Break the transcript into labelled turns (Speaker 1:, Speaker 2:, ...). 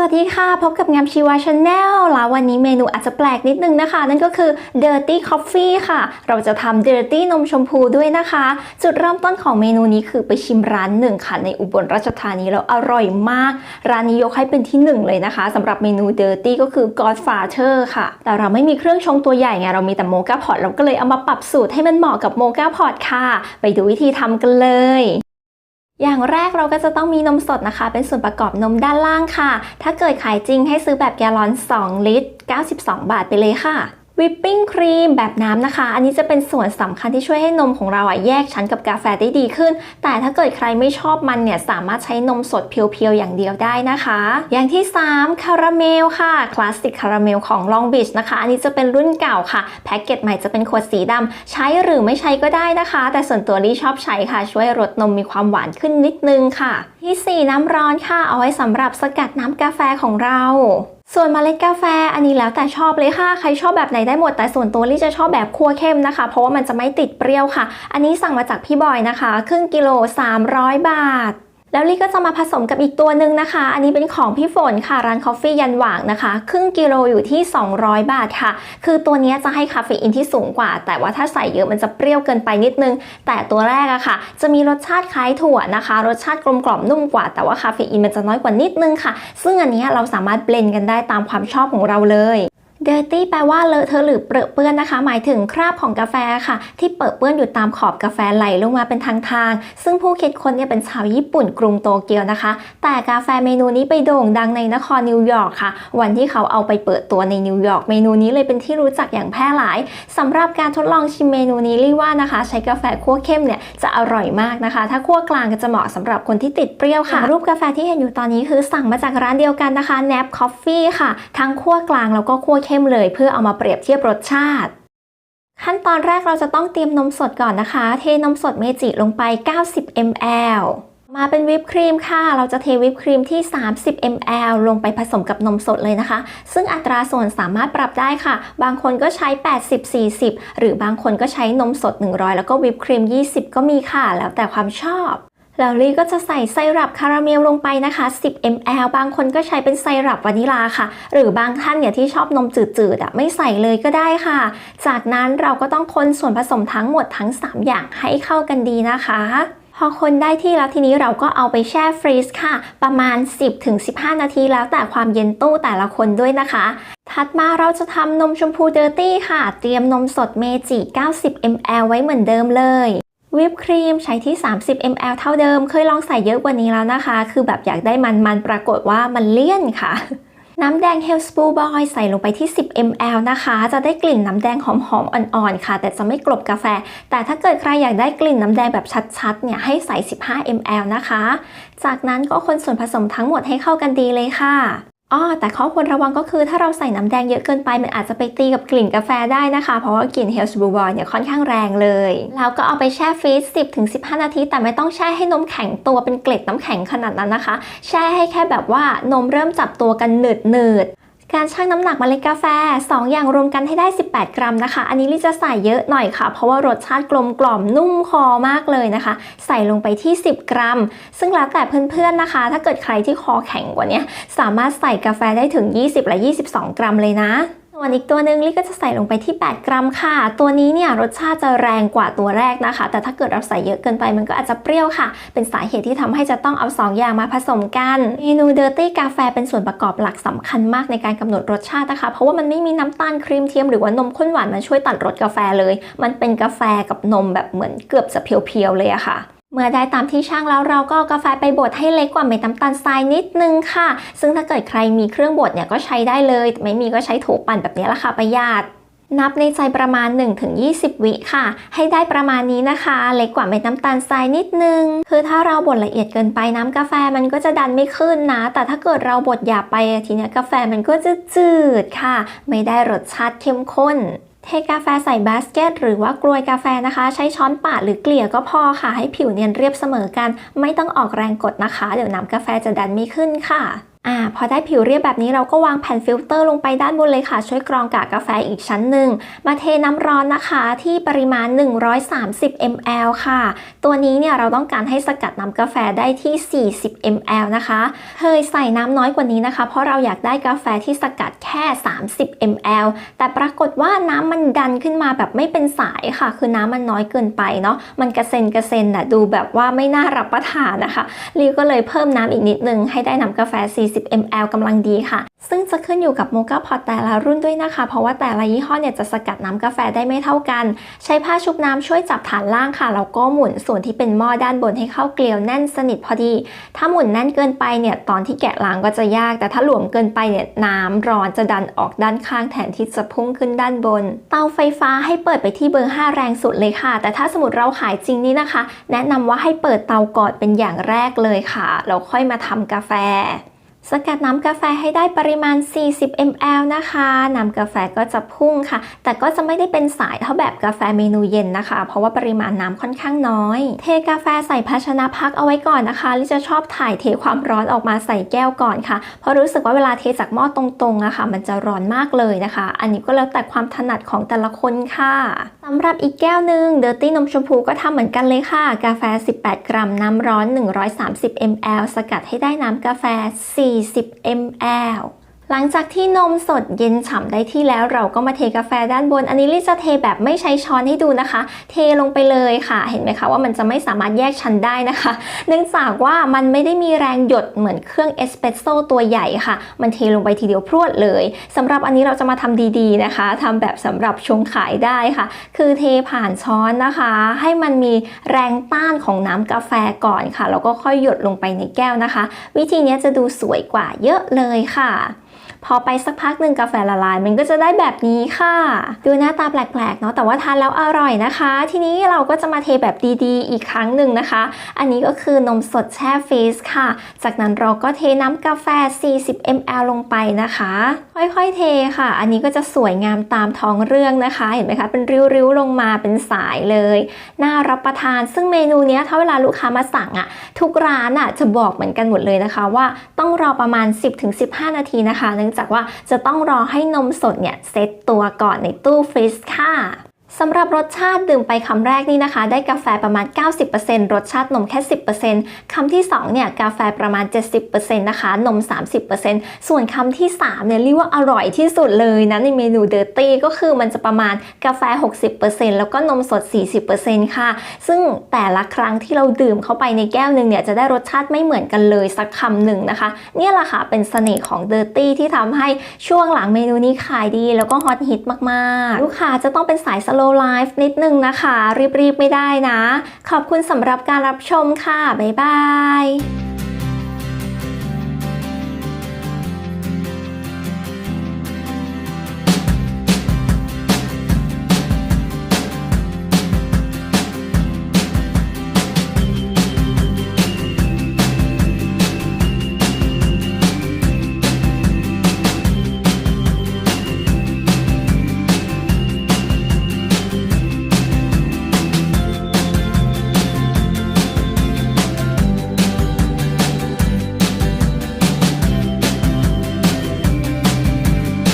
Speaker 1: สวัสดีค่ะ พบกับงามชีวาชาแนลแล้ววันนี้เมนูอาจจะแปลกนิดนึงนะคะ นั่นก็คือ Dirty Coffee ค่ะ เราจะทำ Dirty นมชมพูด้วยนะคะ จุดเริ่มต้นของเมนูนี้คือไปชิมร้านหนึ่งค่ะ ในอุบลราชธานีแล้วอร่อยมาก ร้านนี้ยกให้เป็นที่หนึ่งเลยนะคะสำหรับเมนู Dirty ก็คือ Godfather ค่ะ แต่เราไม่มีเครื่องชงตัวใหญ่ไงเรามีแต่โมกาพอตเราก็เลยเอามาปรับสูตรให้มันเหมาะกับโมกาพอตค่ะ ไปดูวิธีทำกันเลย อย่างแรกเราก็จะต้องมีนมสดนะคะ เป็นส่วนประกอบนมด้านล่างค่ะ ถ้าเกิดขายจริงให้ซื้อแบบแกลลอน 2 ลิตร 92 บาทไปเลยค่ะ วิปปิ้งครีมแบบน้ำนะคะ อันนี้จะเป็นส่วนสำคัญที่ช่วยให้นมของเราอะแยกชั้นกับกาแฟได้ดีขึ้น แต่ถ้าเกิดใครไม่ชอบมันเนี่ย สามารถใช้นมสดเพียวๆ อย่างเดียวได้นะคะ อย่างที่ 3 คาราเมลค่ะ คลาสสิกคาราเมลของ Long Beach นะคะ อันนี้จะเป็นรุ่นเก่าค่ะ แพ็กเกจใหม่จะเป็นขวดสีดำใช้หรือไม่ใช้ก็ได้นะคะ แต่ส่วนตัวลี่ชอบใช้ค่ะ ช่วยรสนมมีความหวานขึ้นนิดนึงค่ะ ที่ 4 น้ำร้อนค่ะ เอาไว้สำหรับสกัดน้ำกาแฟของเรา ส่วนเมล็ดกาแฟอันนี้แล้วแต่ชอบเลยค่ะ ใครชอบแบบไหนได้หมดแต่ส่วนตัวลี่จะชอบแบบคั่วเข้มนะคะ เพราะว่ามันจะไม่ติดเปรี้ยวค่ะ อันนี้สั่งมาจากพี่บอยนะคะ ครึ่งกิโล 300 บาท แล้วลี่ก็จะมาผสมกับอีกตัวหนึ่งนะคะ อันนี้เป็นของพี่ฝนค่ะ ร้านคอฟฟี่ยันหว่างนะคะ ครึ่งกิโลอยู่ที่ 200 บาทค่ะ คือตัวนี้จะให้คาเฟอีนที่สูงกว่า แต่ว่าถ้าใส่เยอะมันจะเปรี้ยวเกินไปนิดนึง แต่ตัวแรกอะค่ะ จะมีรสชาติคล้ายถั่วนะคะ รสชาติกลมกล่อมนุ่มกว่า แต่ว่าคาเฟอีนมันจะน้อยกว่านิดนึงค่ะ ซึ่งอันนี้เราสามารถเบลนกันได้ตามความชอบของเราเลย dirty แปลว่าเลอะเทอะหรือเปรอะเปื้อนนะคะ หมายถึงคราบของกาแฟค่ะ ที่เปรอะเปื้อนอยู่ตามขอบกาแฟไหลลงมาเป็นทางทางๆซึ่งผู้คิดค้นเนี่ยเป็นชาวญี่ปุ่นกรุงโตเกียวนะคะ แต่กาแฟเมนูนี้ไปโด่งดังในนครนิวยอร์กค่ะ วันที่เขาเอาไปเปิดตัวในนิวยอร์กเมนูนี้เลยเป็นที่รู้จักอย่างแพร่หลายสำหรับการทดลองชิมเมนูนี้ลี่ว่านะคะ ใช้กาแฟคั่วเข้มเนี่ยจะอร่อยมากนะคะ ถ้าคั่วกลางก็จะเหมาะสำหรับคนที่ติดเปรี้ยวค่ะ รูปกาแฟที่เห็นอยู่ตอนนี้คือสั่งมาจากร้านเดียวกันนะคะ Nap Coffee ค่ะ ทั้งคั่วกลางแล้วก็คั่วเข้มเลยเพื่อเอามาเปรียบเทียบรสชาติ ขั้นตอนแรกเราจะต้องเตรียมนมสดก่อนนะคะ เทนมสดเมจิลงไป 90 ml มาเป็นวิปครีมค่ะ เราจะเทวิปครีมที่ 30 ml ลงไปผสมกับนมสดเลยนะคะ ซึ่งอัตราส่วนสามารถปรับได้ค่ะ บางคนก็ใช้ 80-40 หรือบางคนก็ใช้นมสด 100 แล้วก็วิปครีม 20 ก็มีค่ะ แล้วแต่ความชอบ แล้วลี่ก็จะใส่ไซรัปคาราเมลลงไปนะคะ 10 ml บางคนก็ใช้เป็นไซรัปวานิลาค่ะ หรือบางท่านเนี่ยที่ชอบนมจืดๆอะไม่ใส่เลยก็ได้ค่ะ จากนั้นเราก็ต้องคนส่วนผสมทั้งหมดทั้ง 3 อย่างให้เข้ากันดีนะคะพอคนได้ที่แล้วทีนี้เราก็เอาไปแช่ฟรีซค่ะ ประมาณ 10-15 นาทีแล้วแต่ความเย็นตู้แต่ละคนด้วยนะคะ ถัดมาเราจะทำนมชมพูเดอร์ตี้ค่ะ เตรียมนมสดเมจิ 90 ml ไว้เหมือนเดิมเลย วิปครีมใช้ที่ 30 ml เท่าเดิม เคยลองใส่เยอะกว่านี้แล้วนะคะ คือแบบอยากได้มันมันปรากฏว่ามันเลี่ยนค่ะ น้ำแดง h e l l s p o o Boy ใส่ลงไปที่ 10 ml นะคะ จะได้กลิ่นน้ำแดงหอมๆอ่อนๆค่ะ แต่จะไม่กลบกาแฟ แต่ถ้าเกิดใครอยากได้กลิ่นน้ำแดงแบบชัดๆ เนี่ยให้ใส่ 15 ml นะคะ จากนั้นก็คนส่วนผสมทั้งหมดให้เข้ากันดีเลยค่ะ อ้อแต่ข้อควรระวังก็คือถ้าเราใส่น้ำแดงเยอะเกินไป มันอาจจะไปตีกับกลิ่นกาแฟได้นะคะ เพราะว่ากลิ่น h e l l s b r e w Boy เนี่ยค่อนข้างแรงเลย แล้วก็เอาไปแช่ฟรีซ10-15 นาที แต่ไม่ต้องแช่ให้นมแข็งตัวเป็นเกล็ดน้ำแข็งขนาดนั้นนะคะ แช่ให้แค่แบบว่านมเริ่มจับตัวกันหนืดหนืด การชั่งน้ำหนักเมล็ดกาแฟ 2 อย่างรวมกันให้ได้ 18 กรัมนะคะ อันนี้ลิจะใส่เยอะหน่อยค่ะ เพราะว่ารสชาติกลมกล่อมนุ่มคอมากเลยนะคะ ใส่ลงไปที่ 10 กรัม ซึ่งแล้วแต่เพื่อนๆนะคะ ถ้าเกิดใครที่คอแข็งกว่านี้สามารถใส่กาแฟได้ถึง 20 และ 22 กรัมเลยนะ ส่วนอีกตัวหนึ่งลี่ก็จะใส่ลงไปที่ 8 กรัมค่ะ ตัวนี้เนี่ยรสชาติจะแรงกว่าตัวแรกนะคะ แต่ถ้าเกิดเราใส่เยอะเกินไปมันก็อาจจะเปรี้ยวค่ะ เป็นสาเหตุที่ทำให้จะต้องเอา 2 อย่างมาผสมกันเมนูเดอร์ตี้กาแฟเป็นส่วนประกอบหลักสำคัญมากในการกำหนดรสชาตินะคะ เพราะว่ามันไม่มีน้ำตาลครีมเทียมหรือว่านมข้นหวานมาช่วยตัดรสกาแฟเลย มันเป็นกาแฟกับนมแบบเหมือนเกือบจะเพียวๆเลยอะค่ะ เมื่อได้ตามที่ช่างแล้วเราก็ากาแฟไปบดให้เล็กกว่าเม็ดน้ำตาลทรายนิดนึงค่ะ ซึ่งถ้าเกิดใครมีเครื่องบดเนี่ยก็ใช้ได้เลย ไม่มีก็ใช้โถปั่นแบบนี้ละค่ะประหยัดนับในใจประมาณ 1-20 วิค่ะ ให้ได้ประมาณนี้นะคะ เล็กกว่าเม็ดน้ำตาลทรายนิดนึง คือถ้าเราบดละเอียดเกินไปน้ำกาแฟมันก็จะดันไม่ขึ้นนะ แต่ถ้าเกิดเราบดหยาบไปทีนี้กาแฟมันก็จะจืดค่ะ ไม่ได้รสชาติเข้มข้น เทกาแฟใส่บาสเกต หรือว่ากลวยกาแฟนะคะ ใช้ช้อนปาดหรือเกลี่ยก็พอค่ะ ให้ผิวเนียนเรียบเสมอกัน ไม่ต้องออกแรงกดนะคะ เดี๋ยวน้ำกาแฟจะดันไม่ขึ้นค่ะ อ่าพอได้ผิวเรียบแบบนี้เราก็วางแผ่นฟิลเตอร์ลงไปด้านบนเลยค่ะ ช่วยกรองกากกาแฟอีกชั้นหนึ่ง มาเทน้ำร้อนนะคะที่ปริมาณ 130 ml ค่ะ ตัวนี้เนี่ยเราต้องการให้สกัดน้ำกาแฟได้ที่ 40 ml นะคะเคยใส่น้ำน้อยกว่านี้นะคะ เพราะเราอยากได้กาแฟที่สกัดแค่ 30 ml แต่ปรากฏว่าน้ำมันดันขึ้นมาแบบไม่เป็นสายค่ะ คือน้ำมันน้อยเกินไปเนาะมันกระเซ็นกระเซ็นน่ะดูแบบว่าไม่น่ารับประทานนะคะลิวก็เลยเพิ่มน้ำอีกนิดนึงให้ได้น้ำกาแฟ 40 ml กำลังดีค่ะ ซึ่งจะขึ้นอยู่กับโมกาพอตแต่ละรุ่นด้วยนะคะ เพราะว่าแต่ละยี่ห้อเนี่ยจะสกัดน้ำกาแฟได้ไม่เท่ากัน ใช้ผ้าชุบน้ำช่วยจับฐานล่างค่ะแล้วก็หมุนส่วนที่เป็นหม้อด้านบนให้เข้าเกลียวแน่นสนิทพอดี ถ้าหมุนแน่นเกินไปเนี่ยตอนที่แกะล้างก็จะยาก แต่ถ้าหลวมเกินไปเนี่ยน้ำร้อนจะดันออกด้านข้างแทนที่จะพุ่งขึ้นด้านบน เตาไฟฟ้าให้เปิดไปที่เบอร์ 5 แรงสุดเลยค่ะ แต่ถ้าสมมติเราขายจริงนี่นะคะ แนะนำว่าให้เปิดเตาก่อนเป็นอย่างแรกเลยค่ะแล้วค่อยมาทำกาแฟ สกัดน้ำกาแฟให้ได้ปริมาณ 40 ml นะคะ น้ำกาแฟก็จะพุ่งค่ะ แต่ก็จะไม่ได้เป็นสายเท่าแบบกาแฟเมนูเย็นนะคะ เพราะว่าปริมาณน้ำค่อนข้างน้อย เทกาแฟใส่ภาชนะพักเอาไว้ก่อนนะคะลิจะชอบถ่ายเทความร้อนออกมาใส่แก้วก่อนค่ะ เพราะรู้สึกว่าเวลาเทจากหม้อตรงๆอะค่ะ มันจะร้อนมากเลยนะคะ อันนี้ก็แล้วแต่ความถนัดของแต่ละคนค่ะสำหรับอีกแก้วหนึ่งเดอร์ตี้นมชมพูก็ทำเหมือนกันเลยค่ะ กาแฟ 18 กรัม น้ำร้อน 130 ml สกัดให้ได้น้ำกาแฟ40 ml หลังจากที่นมสดเย็นฉ่ำได้ที่แล้วเราก็มาเทกาแฟด้านบน อันนี้ลิจะเทแบบไม่ใช้ช้อนให้ดูนะคะ เทลงไปเลยค่ะ เห็นไหมคะว่ามันจะไม่สามารถแยกชั้นได้นะคะ เนื่องจากว่ามันไม่ได้มีแรงหยดเหมือนเครื่องเอสเปรสโซ่ตัวใหญ่ค่ะ มันเทลงไปทีเดียวพรวดเลยสำหรับอันนี้เราจะมาทำดีๆนะคะทำแบบสำหรับชงขายได้ค่ะ คือเทผ่านช้อนนะคะ ให้มันมีแรงต้านของน้ำกาแฟก่อนค่ะแล้วก็ค่อยหยดลงไปในแก้วนะคะ วิธีนี้จะดูสวยกว่าเยอะเลยค่ะ พอไปสักพักหนึ่งกาแฟละลาย มันก็จะได้แบบนี้ค่ะ ดูหน้าตาแปลกๆเนาะแต่ว่าทานแล้วอร่อยนะคะ ทีนี้เราก็จะมาเทแบบดีๆ อีกครั้งหนึ่งนะคะ อันนี้ก็คือนมสดแช่ฟรีซค่ะ จากนั้นเราก็เทน้ำกาแฟ 40 ml ลงไปนะคะ ค่อยๆเทค่ะ อันนี้ก็จะสวยงามตามท้องเรื่องนะคะ เห็นไหมคะ เป็นริ้วๆลงมาเป็นสายเลย น่ารับประทาน ซึ่งเมนูนี้ถ้าเวลาลูกค้ามาสั่งอะ่ะ ทุกร้านอะ่ะจะบอกเหมือนกันหมดเลยนะคะ ว่าต้องรอประมาณ 10-15 นาทีนะคะนื่องจากว่าจะต้องรอให้นมสดเนี่ยเซตตัวก่อนในตู้ฟรีซค่ะ สำหรับรสชาติดื่มไปคำแรกนี่นะคะ ได้กาแฟประมาณ 90%รสชาตินมแค่ 10%คำที่2เนี่ยกาแฟประมาณ 70%นะคะ นม 30%ส่วนคำที่3เนี่ยเรียกว่าอร่อยที่สุดเลยนะในเมนูเดอร์ตี้ก็คือมันจะประมาณกาแฟ 60%แล้วก็นมสด 40%ค่ะ ซึ่งแต่ละครั้งที่เราดื่มเข้าไปในแก้วหนึ่งเนี่ยจะได้รสชาติไม่เหมือนกันเลยสักคำหนึ่งนะคะ เนี่ยแหละค่ะเป็นเสน่ห์ของเดอร์ตี้ที่ทำให้ช่วงหลังเมนูนี้ขายดี แล้วก็ฮอตฮิตมากๆ ลูกค้าจะต้องเป็นสาย slow live นิดนึงนะคะ รีบๆไม่ได้นะ ขอบคุณสำหรับการรับชมค่ะ บ๊ายบาย